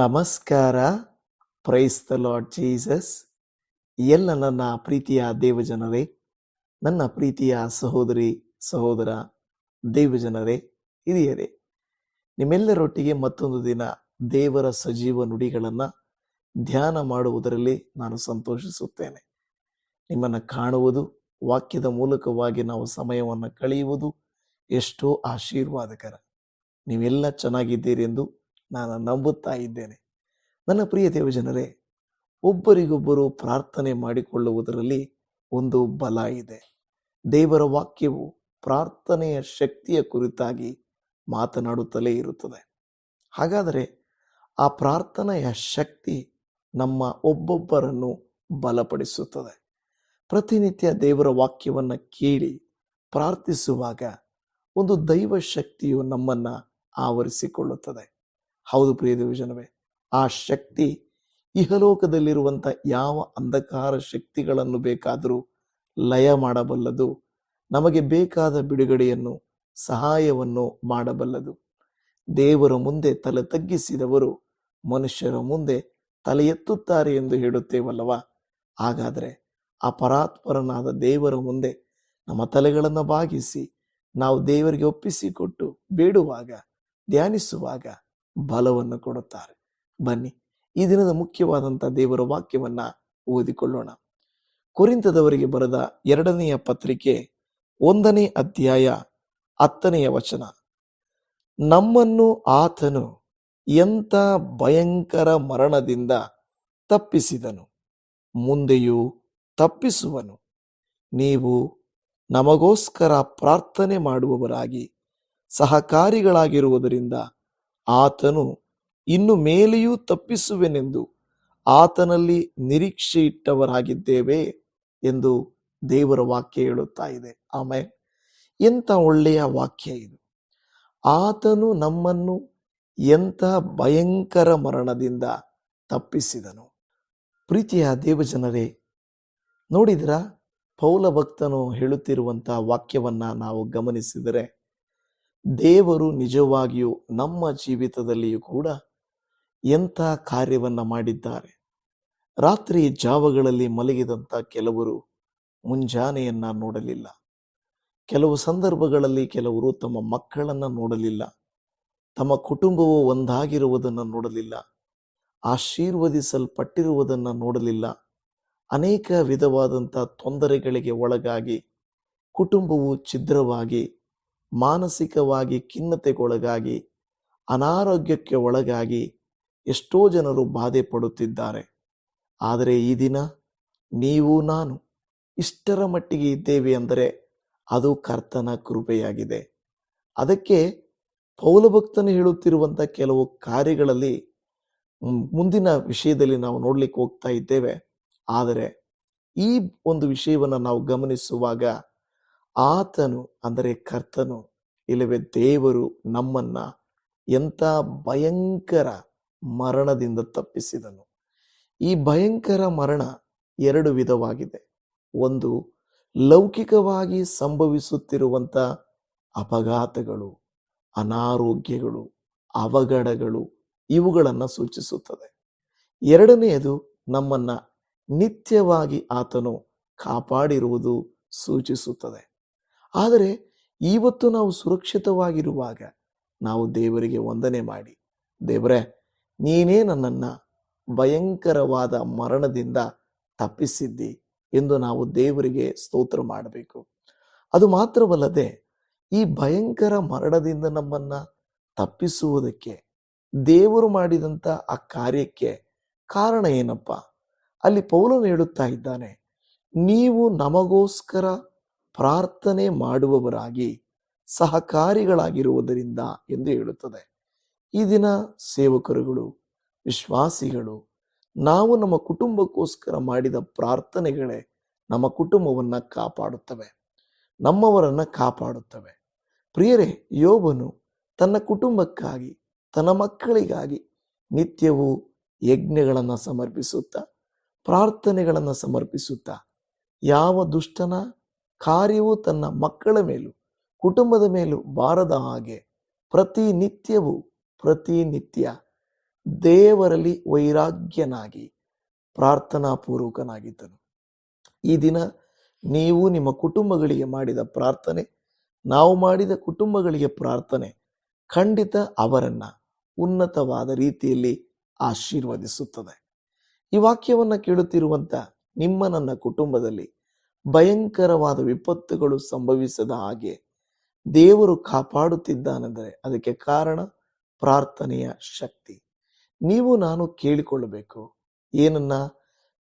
ನಮಸ್ಕಾರ. The lord Jesus ಎಲ್ಲ ನನ್ನ ಪ್ರೀತಿಯ ದೇವಜನರೇ, ನನ್ನ ಪ್ರೀತಿಯ ಸಹೋದರಿ, ಸಹೋದರ ದೇವಜನರೇ, ಹಿರಿಯರೇ, ನಿಮ್ಮೆಲ್ಲರೊಟ್ಟಿಗೆ ಮತ್ತೊಂದು ದಿನ ದೇವರ ಸಜೀವ ನುಡಿಗಳನ್ನು ಧ್ಯಾನ ಮಾಡುವುದರಲ್ಲಿ ನಾನು ಸಂತೋಷಿಸುತ್ತೇನೆ. ನಿಮ್ಮನ್ನು ಕಾಣುವುದು, ವಾಕ್ಯದ ಮೂಲಕವಾಗಿ ನಾವು ಸಮಯವನ್ನು ಕಳೆಯುವುದು ಎಷ್ಟೋ ಆಶೀರ್ವಾದಕರ. ನೀವೆಲ್ಲ ಚೆನ್ನಾಗಿದ್ದೀರಿ ಎಂದು ನಾನು ನಂಬುತ್ತಾ ಇದ್ದೇನೆ. ನನ್ನ ಪ್ರಿಯ ದೇವಜನರೇ, ಒಬ್ಬರಿಗೊಬ್ಬರು ಪ್ರಾರ್ಥನೆ ಮಾಡಿಕೊಳ್ಳುವುದರಲ್ಲಿ ಒಂದು ಬಲ ಇದೆ. ದೇವರ ವಾಕ್ಯವು ಪ್ರಾರ್ಥನೆಯ ಶಕ್ತಿಯ ಕುರಿತಾಗಿ ಮಾತನಾಡುತ್ತಲೇ ಇರುತ್ತದೆ. ಹಾಗಾದರೆ ಆ ಪ್ರಾರ್ಥನೆಯ ಶಕ್ತಿ ನಮ್ಮ ಒಬ್ಬೊಬ್ಬರನ್ನು ಬಲಪಡಿಸುತ್ತದೆ. ಪ್ರತಿನಿತ್ಯ ದೇವರ ವಾಕ್ಯವನ್ನು ಕೇಳಿ ಪ್ರಾರ್ಥಿಸುವಾಗ ಒಂದು ದೈವ ಶಕ್ತಿಯು ನಮ್ಮನ್ನು ಆವರಿಸಿಕೊಳ್ಳುತ್ತದೆ. ಹೌದು ಪ್ರಿಯ ದೇವಜನವೇ, ಆ ಶಕ್ತಿ ಇಹಲೋಕದಲ್ಲಿರುವಂಥ ಯಾವ ಅಂಧಕಾರ ಶಕ್ತಿಗಳನ್ನು ಬೇಕಾದರೂ ಲಯ ಮಾಡಬಲ್ಲದು. ನಮಗೆ ಬೇಕಾದ ಬಿಡುಗಡೆಯನ್ನು, ಸಹಾಯವನ್ನು ಮಾಡಬಲ್ಲದು. ದೇವರ ಮುಂದೆ ತಲೆ ತಗ್ಗಿಸಿದವರು ಮನುಷ್ಯರ ಮುಂದೆ ತಲೆ ಎತ್ತುತ್ತಾರೆ ಎಂದು ಹೇಳುತ್ತೇವಲ್ಲವ? ಹಾಗಾದರೆ ಅಪರಾತ್ಪರನಾದ ದೇವರ ಮುಂದೆ ನಮ್ಮ ತಲೆಗಳನ್ನು ಬಾಗಿಸಿ, ನಾವು ದೇವರಿಗೆ ಒಪ್ಪಿಸಿಕೊಟ್ಟು ಬೇಡುವಾಗ, ಧ್ಯಾನಿಸುವಾಗ ಬಲವನ್ನು ಕೊಡುತ್ತಾರೆ. ಬನ್ನಿ, ಈ ದಿನದ ಮುಖ್ಯವಾದಂಥ ದೇವರ ವಾಕ್ಯವನ್ನ ಓದಿಕೊಳ್ಳೋಣ. ಕುರಿಂತದವರಿಗೆ ಬರೆದ ಎರಡನೆಯ ಪತ್ರಿಕೆ ಒಂದನೇ ಅಧ್ಯಾಯ ಹತ್ತನೆಯ ವಚನ. ನಮ್ಮನ್ನು ಆತನು ಎಂಥ ಭಯಂಕರ ಮರಣದಿಂದ ತಪ್ಪಿಸಿದನು, ಮುಂದೆಯೂ ತಪ್ಪಿಸುವನು. ನೀವು ನಮಗೋಸ್ಕರ ಪ್ರಾರ್ಥನೆ ಮಾಡುವವರಾಗಿ, ಸಹಕಾರಿಗಳಾಗಿರುವುದರಿಂದ ಆತನು ಇನ್ನು ಮೇಲೆಯೂ ತಪ್ಪಿಸುವೆನೆಂದು ಆತನಲ್ಲಿ ನಿರೀಕ್ಷೆ ಇಟ್ಟವರಾಗಿದ್ದೇವೆ ಎಂದು ದೇವರ ವಾಕ್ಯ ಹೇಳುತ್ತಾ ಇದೆ. ಆಮೇಲೆ ಎಂಥ ಒಳ್ಳೆಯ ವಾಕ್ಯ ಇದು. ಆತನು ನಮ್ಮನ್ನು ಎಂಥ ಭಯಂಕರ ಮರಣದಿಂದ ತಪ್ಪಿಸಿದನು. ಪ್ರೀತಿಯ ದೇವಜನರೇ, ನೋಡಿದ್ರ? ಪೌಲ ಭಕ್ತನು ಹೇಳುತ್ತಿರುವಂತಹ ವಾಕ್ಯವನ್ನ ನಾವು ಗಮನಿಸಿದರೆ ದೇವರು ನಿಜವಾಗಿಯೂ ನಮ್ಮ ಜೀವಿತದಲ್ಲಿಯೂ ಕೂಡ ಎಂಥ ಕಾರ್ಯವನ್ನು ಮಾಡಿದ್ದಾರೆ. ರಾತ್ರಿ ಜಾವಗಳಲ್ಲಿ ಮಲಗಿದಂಥ ಕೆಲವರು ಮುಂಜಾನೆಯನ್ನ ನೋಡಲಿಲ್ಲ. ಕೆಲವು ಸಂದರ್ಭಗಳಲ್ಲಿ ಕೆಲವರು ತಮ್ಮ ಮಕ್ಕಳನ್ನ ನೋಡಲಿಲ್ಲ. ತಮ್ಮ ಕುಟುಂಬವು ಒಂದಾಗಿರುವುದನ್ನು ನೋಡಲಿಲ್ಲ. ಆಶೀರ್ವದಿಸಲ್ಪಟ್ಟಿರುವುದನ್ನು ನೋಡಲಿಲ್ಲ. ಅನೇಕ ವಿಧವಾದಂಥ ತೊಂದರೆಗಳಿಗೆ ಒಳಗಾಗಿ ಕುಟುಂಬವು ಛಿದ್ರವಾಗಿ ಮಾನಸಿಕವಾಗಿ ಖಿನ್ನತೆಗೊಳಗಾಗಿ, ಅನಾರೋಗ್ಯಕ್ಕೆ ಒಳಗಾಗಿ ಎಷ್ಟೋ ಜನರು ಬಾಧೆ ಪಡುತ್ತಿದ್ದಾರೆ. ಆದರೆ ಈ ದಿನ ನೀವು, ನಾನು ಇಷ್ಟರ ಮಟ್ಟಿಗೆ ಇದ್ದೇವೆ ಅಂದರೆ ಅದು ಕರ್ತನ ಕೃಪೆಯಾಗಿದೆ. ಅದಕ್ಕೆ ಪೌಲಭಕ್ತನು ಹೇಳುತ್ತಿರುವಂಥ ಕೆಲವು ಕಾರ್ಯಗಳಲ್ಲಿ ಮುಂದಿನ ವಿಷಯದಲ್ಲಿ ನಾವು ನೋಡ್ಲಿಕ್ಕೆ ಹೋಗ್ತಾ ಇದ್ದೇವೆ. ಆದರೆ ಈ ಒಂದು ವಿಷಯವನ್ನು ನಾವು ಗಮನಿಸುವಾಗ ಆತನು, ಅಂದರೆ ಕರ್ತನು, ಇಲ್ಲವೇ ದೇವರು ನಮ್ಮನ್ನ ಎಂಥ ಭಯಂಕರ ಮರಣದಿಂದ ತಪ್ಪಿಸಿದನು. ಈ ಭಯಂಕರ ಮರಣ ಎರಡು ವಿಧವಾಗಿದೆ. ಒಂದು, ಲೌಕಿಕವಾಗಿ ಸಂಭವಿಸುತ್ತಿರುವಂಥ ಅಪಘಾತಗಳು, ಅನಾರೋಗ್ಯಗಳು, ಅವಘಡಗಳು, ಇವುಗಳನ್ನು ಸೂಚಿಸುತ್ತದೆ. ಎರಡನೆಯದು, ನಮ್ಮನ್ನ ನಿತ್ಯವಾಗಿ ಆತನು ಕಾಪಾಡಿರುವುದು ಸೂಚಿಸುತ್ತದೆ. ಆದರೆ ಇವತ್ತು ನಾವು ಸುರಕ್ಷಿತವಾಗಿರುವಾಗ ನಾವು ದೇವರಿಗೆ ವಂದನೆ ಮಾಡಿ, ದೇವರೇ, ನೀನೇ ನನ್ನನ್ನು ಭಯಂಕರವಾದ ಮರಣದಿಂದ ತಪ್ಪಿಸಿದ್ದಿ ಎಂದು ನಾವು ದೇವರಿಗೆ ಸ್ತೋತ್ರ ಮಾಡಬೇಕು. ಅದು ಮಾತ್ರವಲ್ಲದೆ ಈ ಭಯಂಕರ ಮರಣದಿಂದ ನಮ್ಮನ್ನ ತಪ್ಪಿಸುವುದಕ್ಕೆ ದೇವರು ಮಾಡಿದಂಥ ಆ ಕಾರ್ಯಕ್ಕೆ ಕಾರಣ ಏನಪ್ಪ? ಅಲ್ಲಿ ಪೌಲನು ಹೇಳುತ್ತಾ ಇದ್ದಾನೆ, ನೀವು ನಮಗೋಸ್ಕರ ಪ್ರಾರ್ಥನೆ ಮಾಡುವವರಾಗಿ ಸಹಕಾರಿಗಳಾಗಿರುವುದರಿಂದ ಎಂದು ಹೇಳುತ್ತದೆ. ಈ ದಿನ ಸೇವಕರುಗಳು, ವಿಶ್ವಾಸಿಗಳು, ನಾವು ನಮ್ಮ ಕುಟುಂಬಕ್ಕೋಸ್ಕರ ಮಾಡಿದ ಪ್ರಾರ್ಥನೆಗಳೇ ನಮ್ಮ ಕುಟುಂಬವನ್ನು ಕಾಪಾಡುತ್ತವೆ, ನಮ್ಮವರನ್ನು ಕಾಪಾಡುತ್ತವೆ. ಪ್ರಿಯರೇ, ಯೋಬನು ತನ್ನ ಕುಟುಂಬಕ್ಕಾಗಿ, ತನ್ನ ಮಕ್ಕಳಿಗಾಗಿ ನಿತ್ಯವೂ ಯಜ್ಞಗಳನ್ನು ಸಮರ್ಪಿಸುತ್ತಾ, ಪ್ರಾರ್ಥನೆಗಳನ್ನು ಸಮರ್ಪಿಸುತ್ತಾ, ಯಾವ ದುಷ್ಟನ ಕಾರ್ಯವೂ ತನ್ನ ಮಕ್ಕಳ ಮೇಲೂ, ಕುಟುಂಬದ ಮೇಲೂ ಬಾರದ ಹಾಗೆ. ಪ್ರತಿನಿತ್ಯವೂ ಪ್ರತಿನಿತ್ಯ ದೇವರಲ್ಲಿ ವೈರಾಗ್ಯನಾಗಿ ಪ್ರಾರ್ಥನಾ ಪೂರ್ವಕನಾಗಿದ್ದನು ಈ ದಿನ ನೀವು ನಿಮ್ಮ ಕುಟುಂಬಗಳಿಗೆ ಮಾಡಿದ ಪ್ರಾರ್ಥನೆ, ನಾವು ಮಾಡಿದ ಕುಟುಂಬಗಳಿಗೆ ಪ್ರಾರ್ಥನೆ ಖಂಡಿತ ಅವರನ್ನ ಉನ್ನತವಾದ ರೀತಿಯಲ್ಲಿ ಆಶೀರ್ವದಿಸುತ್ತದೆ. ಈ ವಾಕ್ಯವನ್ನು ಕೇಳುತ್ತಿರುವಂತ ನಿಮ್ಮ ನನ್ನ ಕುಟುಂಬದಲ್ಲಿ ಭಯಂಕರವಾದ ವಿಪತ್ತುಗಳು ಸಂಭವಿಸದ ಹಾಗೆ ದೇವರು ಕಾಪಾಡುತ್ತಿದ್ದಾನೆಂದರೆ ಅದಕ್ಕೆ ಕಾರಣ ಪ್ರಾರ್ಥನೆಯ ಶಕ್ತಿ. ನೀವು ನಾನು ಕೇಳಿಕೊಳ್ಳಬೇಕು, ಏನನ್ನ?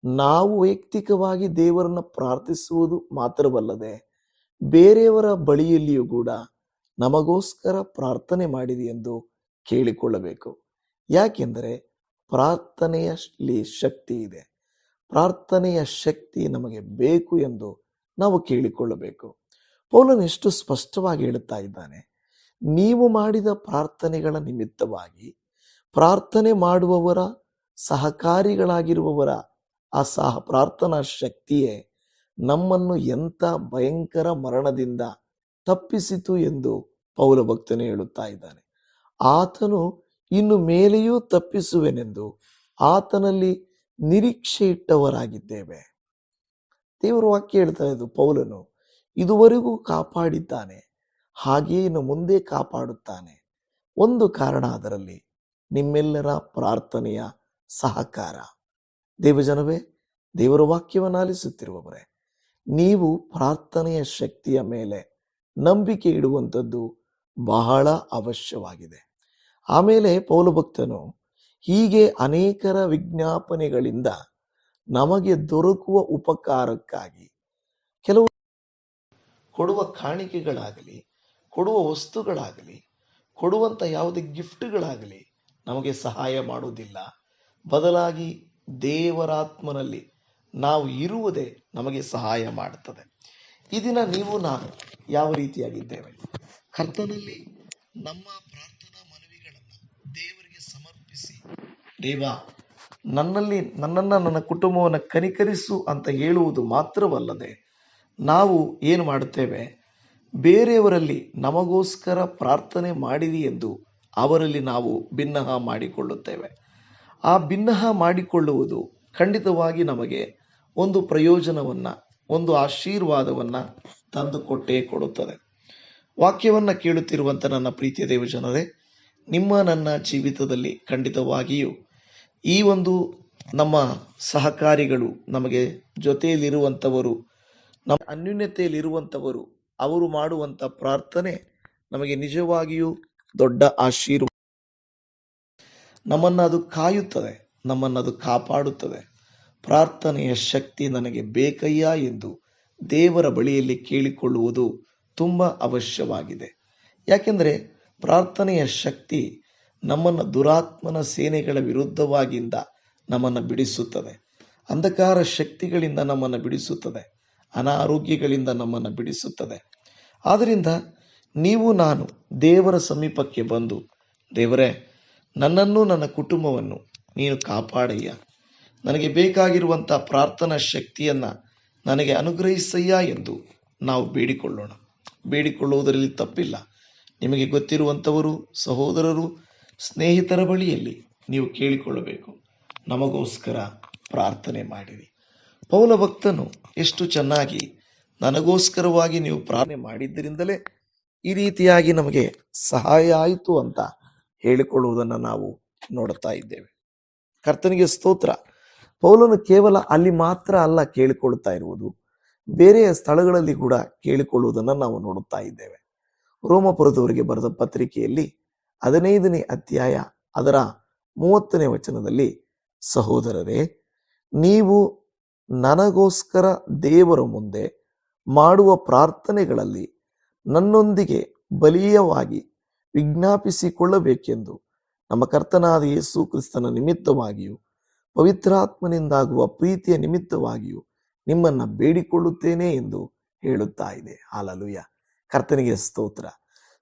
ನಾವು ವೈಯಕ್ತಿಕವಾಗಿ ದೇವರನ್ನ ಪ್ರಾರ್ಥಿಸುವುದು ಮಾತ್ರವಲ್ಲದೆ ಬೇರೆಯವರ ಬಳಿಯಲ್ಲಿಯೂ ಕೂಡ ನಮಗೋಸ್ಕರ ಪ್ರಾರ್ಥನೆ ಮಾಡಿದೆ ಎಂದು ಕೇಳಿಕೊಳ್ಳಬೇಕು. ಯಾಕೆಂದರೆ ಪ್ರಾರ್ಥನೆಯಲ್ಲಿ ಶಕ್ತಿ ಇದೆ. ಪ್ರಾರ್ಥನೆಯ ಶಕ್ತಿ ನಮಗೆ ಬೇಕು ಎಂದು ನಾವು ಕೇಳಿಕೊಳ್ಳಬೇಕು. ಪೌಲನ್ ಎಷ್ಟು ಸ್ಪಷ್ಟವಾಗಿ ಹೇಳುತ್ತಾ ಇದ್ದಾನೆ, ನೀವು ಮಾಡಿದ ಪ್ರಾರ್ಥನೆಗಳ ನಿಮಿತ್ತವಾಗಿ ಪ್ರಾರ್ಥನೆ ಮಾಡುವವರ ಸಹಕಾರಿಗಳಾಗಿರುವವರ ಆ ಸಹ, ಪ್ರಾರ್ಥನಾ ಶಕ್ತಿಯೇ ನಮ್ಮನ್ನು ಎಂಥ ಭಯಂಕರ ಮರಣದಿಂದ ತಪ್ಪಿಸಿತು ಎಂದು ಪೌಲ ಭಕ್ತನು ಹೇಳುತ್ತಾ ಇದ್ದಾನೆ. ಆತನು ಇನ್ನು ಮೇಲೆಯೂ ತಪ್ಪಿಸುವೆನೆಂದು ಆತನಲ್ಲಿ ನಿರೀಕ್ಷೆ ಇಟ್ಟವರಾಗಿದ್ದೇವೆ. ದೇವರ ವಾಕ್ಯ ಹೇಳ್ತಾ ಇದ್ದು ಪೌಲನು, ಇದುವರೆಗೂ ಕಾಪಾಡಿದ್ದಾನೆ, ಹಾಗೆಯೇ ಇನ್ನು ಮುಂದೆ ಕಾಪಾಡುತ್ತಾನೆ. ಒಂದು ಕಾರಣ ಅದರಲ್ಲಿ, ನಿಮ್ಮೆಲ್ಲರ ಪ್ರಾರ್ಥನೆಯ ಸಹಕಾರ. ದೇವಜನವೇ, ದೇವರ ವಾಕ್ಯವನ್ನು ಆಲಿಸುತ್ತಿರುವವರೇ, ನೀವು ಪ್ರಾರ್ಥನೆಯ ಶಕ್ತಿಯ ಮೇಲೆ ನಂಬಿಕೆ ಇಡುವಂಥದ್ದು ಬಹಳ ಅವಶ್ಯವಾಗಿದೆ. ಆಮೇಲೆ ಪೌಲಭಕ್ತನು ಹೀಗೆ ಅನೇಕರ ವಿಜ್ಞಾಪನೆಗಳಿಂದ ನಮಗೆ ದೊರಕುವ ಉಪಕಾರಕ್ಕಾಗಿ ಕೆಲವು ಕೊಡುವ ಕಾಣಿಕೆಗಳಾಗಲಿ, ಕೊಡುವ ವಸ್ತುಗಳಾಗಲಿ ಕೊಡುವಂಥ ಯಾವುದೇ ಗಿಫ್ಟ್ಗಳಾಗಲಿ ನಮಗೆ ಸಹಾಯ ಮಾಡುವುದಿಲ್ಲ. ಬದಲಾಗಿ ದೇವರಾತ್ಮನಲ್ಲಿ ನಾವು ಇರುವುದೇ ನಮಗೆ ಸಹಾಯ ಮಾಡುತ್ತದೆ. ಈ ದಿನ ನೀವು ನಾನು ಯಾವ ರೀತಿಯಾಗಿದ್ದೇವೆ? ಕರ್ತನಲ್ಲಿ ನಮ್ಮ ಪ್ರಾರ್ಥನಾ ದೇವ, ನನ್ನಲ್ಲಿ ನನ್ನನ್ನು ನನ್ನ ಕುಟುಂಬವನ್ನು ಕನಿಕರಿಸು ಅಂತ ಹೇಳುವುದು ಮಾತ್ರವಲ್ಲದೆ ನಾವು ಏನು ಮಾಡುತ್ತೇವೆ? ಬೇರೆಯವರಲ್ಲಿ ನಮಗೋಸ್ಕರ ಪ್ರಾರ್ಥನೆ ಮಾಡಿರಿ ಎಂದು ಅವರಲ್ಲಿ ನಾವು ಭಿನ್ನಹ ಮಾಡಿಕೊಳ್ಳುತ್ತೇವೆ. ಆ ಭಿನ್ನಹ ಮಾಡಿಕೊಳ್ಳುವುದು ಖಂಡಿತವಾಗಿ ನಮಗೆ ಒಂದು ಪ್ರಯೋಜನವನ್ನು, ಒಂದು ಆಶೀರ್ವಾದವನ್ನ ತಂದುಕೊಟ್ಟೇ ಕೊಡುತ್ತದೆ. ವಾಕ್ಯವನ್ನ ಕೇಳುತ್ತಿರುವಂತ ನನ್ನ ಪ್ರೀತಿಯ ದೇವಜನರೇ ನಿಮ್ಮ ನನ್ನ ಜೀವಿತದಲ್ಲಿ ಖಂಡಿತವಾಗಿಯೂ ಈ ಒಂದು ನಮ್ಮ ಸಹಕಾರಿಗಳು ನಮಗೆ ಜೊತೆಯಲ್ಲಿರುವಂಥವರು, ನಮ್ಮ ಅನ್ಯೂನ್ಯತೆಯಲ್ಲಿರುವಂಥವರು, ಅವರು ಮಾಡುವಂಥ ಪ್ರಾರ್ಥನೆ ನಮಗೆ ನಿಜವಾಗಿಯೂ ದೊಡ್ಡ ಆಶೀರ್ವಾದ. ನಮ್ಮನ್ನು ಅದು ಕಾಯುತ್ತದೆ, ನಮ್ಮನ್ನು ಅದು ಕಾಪಾಡುತ್ತದೆ. ಪ್ರಾರ್ಥನೆಯ ಶಕ್ತಿ ನನಗೆ ಬೇಕಯ್ಯ ಎಂದು ದೇವರ ಬಳಿಯಲ್ಲಿ ಕೇಳಿಕೊಳ್ಳುವುದು ತುಂಬ ಅವಶ್ಯವಾಗಿದೆ. ಯಾಕೆಂದರೆ ಪ್ರಾರ್ಥನೆಯ ಶಕ್ತಿ ನಮ್ಮನ್ನು ದುರಾತ್ಮನ ಸೇನೆಗಳ ವಿರುದ್ಧವಾಗಿಂದ ನಮ್ಮನ್ನು ಬಿಡಿಸುತ್ತದೆ. ಅಂಧಕಾರ ಶಕ್ತಿಗಳಿಂದ ನಮ್ಮನ್ನು ಬಿಡಿಸುತ್ತದೆ. ಅನಾರೋಗ್ಯಗಳಿಂದ ನಮ್ಮನ್ನು ಬಿಡಿಸುತ್ತದೆ. ಆದ್ದರಿಂದ ನೀವು, ನಾನು ದೇವರ ಸಮೀಪಕ್ಕೆ ಬಂದು, ದೇವರೇ, ನನ್ನನ್ನು ನನ್ನ ಕುಟುಂಬವನ್ನು ನೀನು ಕಾಪಾಡಯ್ಯ. ನನಗೆ ಬೇಕಾಗಿರುವಂಥ ಪ್ರಾರ್ಥನಾ ಶಕ್ತಿಯನ್ನು ನನಗೆ ಅನುಗ್ರಹಿಸಯ್ಯ ಎಂದು ನಾವು ಬೇಡಿಕೊಳ್ಳೋಣ. ಬೇಡಿಕೊಳ್ಳುವುದರಲ್ಲಿ ತಪ್ಪಿಲ್ಲ. ನಿಮಗೆ ಗೊತ್ತಿರುವಂಥವರು ಸಹೋದರರು, ಸ್ನೇಹಿತರ ಬಳಿಯಲ್ಲಿ ನೀವು ಕೇಳಿಕೊಳ್ಳಬೇಕು. ನಮಗೋಸ್ಕರ ಪ್ರಾರ್ಥನೆ ಮಾಡಿರಿ. ಪೌಲ ಭಕ್ತನು ಎಷ್ಟು ಚೆನ್ನಾಗಿ ನನಗೋಸ್ಕರವಾಗಿ ನೀವು ಪ್ರಾರ್ಥನೆ ಮಾಡಿದ್ದರಿಂದಲೇ ಈ ರೀತಿಯಾಗಿ ನಮಗೆ ಸಹಾಯ ಆಯಿತು ಅಂತ ಹೇಳಿಕೊಳ್ಳುವುದನ್ನು ನಾವು ನೋಡುತ್ತಾ ಇದ್ದೇವೆ. ಕರ್ತನಿಗೆ ಸ್ತೋತ್ರ. ಪೌಲನು ಕೇವಲ ಅಲ್ಲಿ ಮಾತ್ರ ಅಲ್ಲ ಕೇಳಿಕೊಳ್ಳುತ್ತಾ ಇರುವುದು, ಬೇರೆಯ ಸ್ಥಳಗಳಲ್ಲಿ ಕೂಡ ಕೇಳಿಕೊಳ್ಳುವುದನ್ನು ನಾವು ನೋಡುತ್ತಾ ಇದ್ದೇವೆ. ರೋಮಪುರದವರಿಗೆ ಬರೆದ ಪತ್ರಿಕೆಯಲ್ಲಿ ಹದಿನೈದನೇ ಅಧ್ಯಾಯ ಅದರ ಮೂವತ್ತನೇ ವಚನದಲ್ಲಿ, ಸಹೋದರರೇ, ನೀವು ನನಗೋಸ್ಕರ ದೇವರ ಮುಂದೆ ಮಾಡುವ ಪ್ರಾರ್ಥನೆಗಳಲ್ಲಿ ನನ್ನೊಂದಿಗೆ ಬಲೀಯವಾಗಿ ವಿಜ್ಞಾಪಿಸಿಕೊಳ್ಳಬೇಕೆಂದು ನಮ್ಮ ಕರ್ತನಾದ ಯೇಸು ಕ್ರಿಸ್ತನ ನಿಮಿತ್ತವಾಗಿಯೂ, ಪವಿತ್ರಾತ್ಮನಿಂದಾಗುವ ಪ್ರೀತಿಯ ನಿಮಿತ್ತವಾಗಿಯೂ ನಿಮ್ಮನ್ನು ಬೇಡಿಕೊಳ್ಳುತ್ತೇನೆ ಎಂದು ಹೇಳುತ್ತಾ ಇದೆ. ಹಾಲಲುಯ್ಯ ಕರ್ತನಿಗೆ ಸ್ತೋತ್ರ.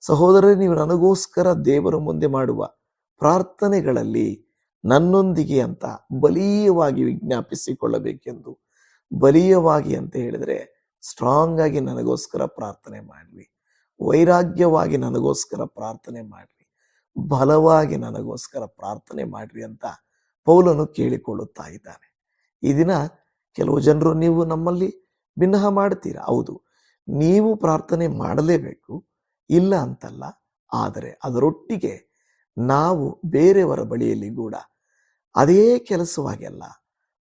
ಸಹೋದರರೇ, ನೀವು ನನಗೋಸ್ಕರ ದೇವರ ಮುಂದೆ ಮಾಡುವ ಪ್ರಾರ್ಥನೆಗಳಲ್ಲಿ ನನ್ನೊಂದಿಗೆ ಅಂತ ಬಲೀಯವಾಗಿ ವಿಜ್ಞಾಪಿಸಿಕೊಳ್ಳಬೇಕೆಂದು. ಬಲೀಯವಾಗಿ ಅಂತ ಹೇಳಿದರೆ ಸ್ಟ್ರಾಂಗ್ ಆಗಿ ನನಗೋಸ್ಕರ ಪ್ರಾರ್ಥನೆ ಮಾಡಲಿ. ವೈರಾಗ್ಯವಾಗಿ ನನಗೋಸ್ಕರ ಪ್ರಾರ್ಥನೆ ಮಾಡಲಿ. ಬಲವಾಗಿ ನನಗೋಸ್ಕರ ಪ್ರಾರ್ಥನೆ ಮಾಡ್ರಿ ಅಂತ ಪೌಲನು ಕೇಳಿಕೊಳ್ಳುತ್ತಾ ಇದ್ದಾನೆ. ಈ ದಿನ ಕೆಲವು ಜನರು ನೀವು ನಮ್ಮಲ್ಲಿ ಭಿನ್ನಹ ಮಾಡ್ತೀರಾ? ಹೌದು. ನೀವು ಪ್ರಾರ್ಥನೆ ಮಾಡಲೇಬೇಕು, ಇಲ್ಲ ಅಂತಲ್ಲ. ಆದರೆ ಅದರೊಟ್ಟಿಗೆ ನಾವು ಬೇರೆಯವರ ಬಳಿಯಲ್ಲಿ ಕೂಡ ಅದೇ ಕೆಲಸವಾಗಿಲ್ಲ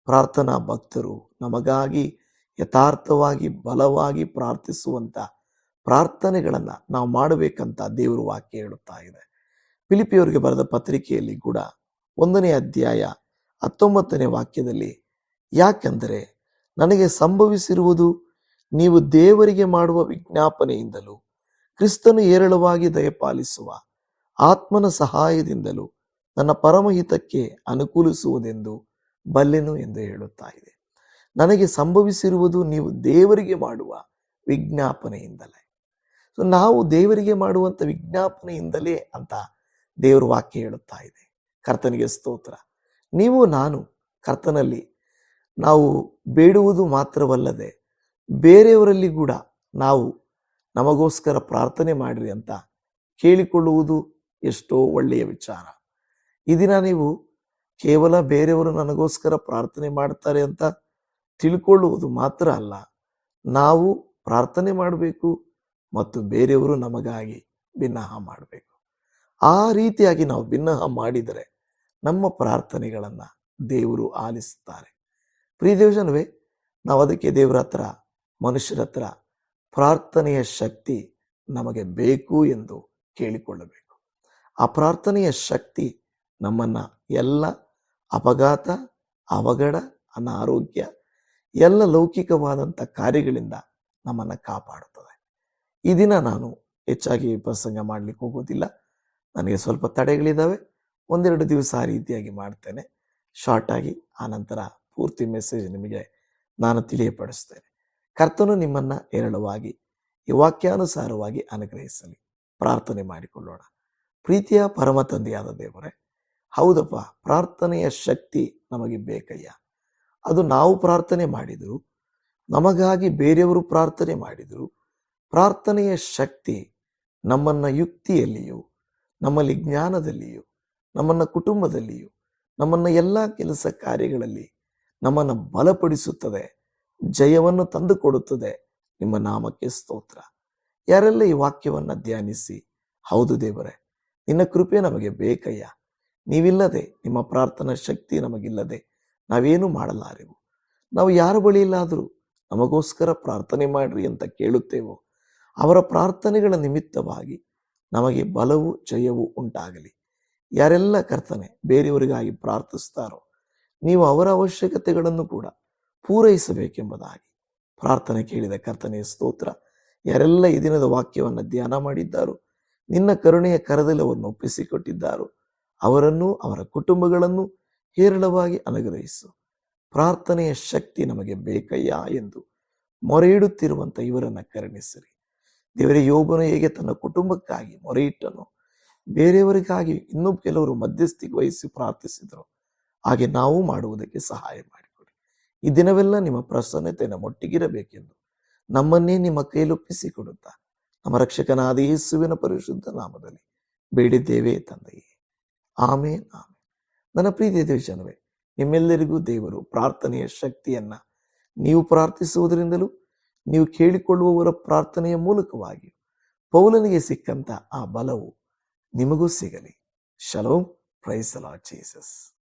ಪ್ರಾರ್ಥನಾ ಭಕ್ತರು ನಮಗಾಗಿ ಯಥಾರ್ಥವಾಗಿ ಬಲವಾಗಿ ಪ್ರಾರ್ಥಿಸುವಂತ ಪ್ರಾರ್ಥನೆಗಳನ್ನ ನಾವು ಮಾಡಬೇಕಂತ ದೇವರು ವಾಕ್ಯ ಹೇಳುತ್ತಾ ಇದೆ. ಪಿಲಿಪಿಯವರಿಗೆ ಬರೆದ ಪತ್ರಿಕೆಯಲ್ಲಿ ಕೂಡ ಒಂದನೇ ಅಧ್ಯಾಯ ಹತ್ತೊಂಬತ್ತನೇ ವಾಕ್ಯದಲ್ಲಿ ಯಾಕೆಂದರೆ ನನಗೆ ಸಂಭವಿಸಿರುವುದು ನೀವು ದೇವರಿಗೆ ಮಾಡುವ ವಿಜ್ಞಾಪನೆಯಿಂದಲೂ, ಕ್ರಿಸ್ತನು ಏರಳವಾಗಿ ದಯಪಾಲಿಸುವ ಆತ್ಮನ ಸಹಾಯದಿಂದಲೂ ನನ್ನ ಪರಮಹಿತಕ್ಕೆ ಅನುಕೂಲಿಸುವುದೆಂದು ಬಲ್ಲೆನು ಎಂದು ಹೇಳುತ್ತಾ ಇದೆ. ನನಗೆ ಸಂಭವಿಸಿರುವುದು ನೀವು ದೇವರಿಗೆ ಮಾಡುವ ವಿಜ್ಞಾಪನೆಯಿಂದಲೇ. ಸೊ ನಾವು ದೇವರಿಗೆ ಮಾಡುವಂಥ ವಿಜ್ಞಾಪನೆಯಿಂದಲೇ ಅಂತ ದೇವರ ವಾಕ್ಯ ಹೇಳುತ್ತಾ ಇದೆ. ಕರ್ತನಿಗೆ ಸ್ತೋತ್ರ. ನೀವು, ನಾನು, ಕರ್ತನಲ್ಲಿ ನಾವು ಬೇಡುವುದು ಮಾತ್ರವಲ್ಲದೆ ಬೇರೆಯವರಲ್ಲಿ ಕೂಡ ನಾವು ನಮಗೋಸ್ಕರ ಪ್ರಾರ್ಥನೆ ಮಾಡಿರಿ ಅಂತ ಕೇಳಿಕೊಳ್ಳುವುದು ಎಷ್ಟೋ ಒಳ್ಳೆಯ ವಿಚಾರ. ಈ ದಿನ ನೀವು ಕೇವಲ ಬೇರೆಯವರು ನನಗೋಸ್ಕರ ಪ್ರಾರ್ಥನೆ ಮಾಡ್ತಾರೆ ಅಂತ ತಿಳ್ಕೊಳ್ಳುವುದು ಮಾತ್ರ ಅಲ್ಲ, ನಾವು ಪ್ರಾರ್ಥನೆ ಮಾಡಬೇಕು ಮತ್ತು ಬೇರೆಯವರು ನಮಗಾಗಿ ಭಿನ್ನಹ ಮಾಡಬೇಕು. ಆ ರೀತಿಯಾಗಿ ನಾವು ಭಿನ್ನಹ ಮಾಡಿದರೆ ನಮ್ಮ ಪ್ರಾರ್ಥನೆಗಳನ್ನು ದೇವರು ಆಲಿಸುತ್ತಾರೆ. ಪ್ರೀ ದೇವಜನವೇ ನಾವು ಅದಕ್ಕೆ ದೇವರ ಹತ್ರ ಮನುಷ್ಯರ ಹತ್ರ ಪ್ರಾರ್ಥನೆಯ ಶಕ್ತಿ ನಮಗೆ ಬೇಕು ಎಂದು ಕೇಳಿಕೊಳ್ಳಬೇಕು. ಆ ಪ್ರಾರ್ಥನೆಯ ಶಕ್ತಿ ನಮ್ಮನ್ನ ಎಲ್ಲ ಅಪಘಾತ, ಅವಘಡ, ಅನಾರೋಗ್ಯ, ಎಲ್ಲ ಲೌಕಿಕವಾದಂಥ ಕಾರ್ಯಗಳಿಂದ ನಮ್ಮನ್ನ ಕಾಪಾಡುತ್ತದೆ. ಈ ದಿನ ನಾನು ಹೆಚ್ಚಾಗಿ ಪ್ರಸಂಗ ಮಾಡಲಿಕ್ಕೆ ಹೋಗೋದಿಲ್ಲ. ನನಗೆ ಸ್ವಲ್ಪ ತಡೆಗಳಿದ್ದಾವೆ. ಒಂದೆರಡು ದಿವಸ ಆ ರೀತಿಯಾಗಿ ಮಾಡ್ತೇನೆ. ಶಾರ್ಟಾಗಿ ಆನಂತರ ಪೂರ್ತಿ ಮೆಸೇಜ್ ನಿಮಗೆ ನಾನು ತಿಳಿಯಪಡಿಸ್ತೇನೆ. ಕರ್ತನು ನಿಮ್ಮನ್ನ ಹೇರಳವಾಗಿ, ಈ ವಾಕ್ಯಾನುಸಾರವಾಗಿ ಅನುಗ್ರಹಿಸಲಿ. ಪ್ರಾರ್ಥನೆ ಮಾಡಿಕೊಳ್ಳೋಣ. ಪ್ರೀತಿಯ ಪರಮ ತಂದೆಯಾದ ದೇವರೇ, ಹೌದಪ್ಪ, ಪ್ರಾರ್ಥನೆಯ ಶಕ್ತಿ ನಮಗೆ ಬೇಕಯ್ಯ. ಅದು ನಾವು ಪ್ರಾರ್ಥನೆ ಮಾಡಿದರೂ, ನಮಗಾಗಿ ಬೇರೆಯವರು ಪ್ರಾರ್ಥನೆ ಮಾಡಿದರೂ, ಪ್ರಾರ್ಥನೆಯ ಶಕ್ತಿ ನಮ್ಮನ್ನ ಯುಕ್ತಿಯಲ್ಲಿಯೂ, ನಮ್ಮಲ್ಲಿ ಜ್ಞಾನದಲ್ಲಿಯೂ, ನಮ್ಮನ್ನ ಕುಟುಂಬದಲ್ಲಿಯೂ, ನಮ್ಮನ್ನ ಎಲ್ಲ ಕೆಲಸ ಕಾರ್ಯಗಳಲ್ಲಿ ನಮ್ಮನ್ನ ಬಲಪಡಿಸುತ್ತದೆ. ಜಯವನ್ನು ತಂದುಕೊಡುತ್ತದೆ ನಿಮ್ಮ ನಾಮಕ್ಕೆ ಸ್ತೋತ್ರ. ಯಾರೆಲ್ಲ ಈ ವಾಕ್ಯವನ್ನ ಧ್ಯಾನಿಸಿ, ಹೌದು ದೇವರೇ, ನಿನ್ನ ಕೃಪೆ ನಮಗೆ ಬೇಕಯ್ಯ. ನೀವಿಲ್ಲದೆ ನಿಮ್ಮ ಪ್ರಾರ್ಥನಾ ಶಕ್ತಿ ನಮಗಿಲ್ಲದೆ ನಾವೇನು ಮಾಡಲಾರೆವು? ನಾವು ಯಾರ ಬಳಿಯಿಲ್ಲಾದರೂ ನಮಗೋಸ್ಕರ ಪ್ರಾರ್ಥನೆ ಮಾಡ್ರಿ ಅಂತ ಕೇಳುತ್ತೇವೋ, ಅವರ ಪ್ರಾರ್ಥನೆಗಳ ನಿಮಿತ್ತವಾಗಿ ನಮಗೆ ಬಲವು ಜಯವು ಉಂಟಾಗಲಿ. ಯಾರೆಲ್ಲ ಕರ್ತನೆ ಬೇರೆಯವರಿಗಾಗಿ ಪ್ರಾರ್ಥಿಸ್ತಾರೋ, ನೀವು ಅವರ ಅವಶ್ಯಕತೆಗಳನ್ನು ಕೂಡ ಪೂರೈಸಬೇಕೆಂಬುದಾಗಿ ಪ್ರಾರ್ಥನೆ ಕೇಳಿದ ಕರ್ತನೆಯ ಸ್ತೋತ್ರ. ಯಾರೆಲ್ಲ ಈ ದಿನದ ವಾಕ್ಯವನ್ನು ಧ್ಯಾನ ಮಾಡಿದ್ದಾರೋ, ನಿನ್ನ ಕರುಣೆಯ ಕರದಲ್ಲಿ ಅವರನ್ನು ಒಪ್ಪಿಸಿಕೊಟ್ಟಿದ್ದಾರೋ, ಅವರನ್ನು, ಅವರ ಕುಟುಂಬಗಳನ್ನು ಹೇರಳವಾಗಿ ಅನುಗ್ರಹಿಸು. ಪ್ರಾರ್ಥನೆಯ ಶಕ್ತಿ ನಮಗೆ ಬೇಕಯ್ಯ ಎಂದು ಮೊರೆ ಇಡುತ್ತಿರುವಂತ ಇವರನ್ನ ಕರುಣಿಸಿರಿ. ದೇವರ, ಯೋಬನು ಹೇಗೆ ತನ್ನ ಕುಟುಂಬಕ್ಕಾಗಿ ಮೊರೆ ಇಟ್ಟನು ಬೇರೆಯವರಿಗಾಗಿ ಇನ್ನೂ ಕೆಲವರು ಮಧ್ಯಸ್ಥಿಗೆ ವಹಿಸಿ ಪ್ರಾರ್ಥಿಸಿದರು. ಹಾಗೆ ನಾವು ಮಾಡುವುದಕ್ಕೆ ಸಹಾಯ ಮಾಡಿಕೊಡಿ ಈ ದಿನವೆಲ್ಲ ನಿಮ್ಮ ಪ್ರಸನ್ನತೆ ನಮ್ಮೊಟ್ಟಿಗಿರಬೇಕೆಂದು ನಮ್ಮನ್ನೇ ನಿಮ್ಮ ಕೈಲೊಪ್ಪಿಸಿಕೊಡುತ್ತಾ ನಮ್ಮ ರಕ್ಷಕನಾದ ಯೇಸುವಿನ ಪರಿಶುದ್ಧ ನಾಮದಲ್ಲಿ ಬೇಡಿದ್ದೇವೆ ತಂದೆಯೇ. ಆಮೇನ್ ನನ್ನ ಪ್ರೀತಿಯ ದೇವಜನವೇ ನಿಮ್ಮೆಲ್ಲರಿಗೂ ದೇವರು ಪ್ರಾರ್ಥನೆಯ ಶಕ್ತಿಯನ್ನ ನೀವು ಪ್ರಾರ್ಥಿಸುವುದರಿಂದಲೂ, ನೀವು ಕೇಳಿಕೊಳ್ಳುವವರ ಪ್ರಾರ್ಥನೆಯ ಮೂಲಕವಾಗಿ ಪೌಲನಿಗೆ ಸಿಕ್ಕಂತ ಆ ಬಲವು ನಿಮಗೂ ಸಿಗಲಿ. ಶಲೋ ಪ್ರೈಸಲಾ ಜೀಸಸ್.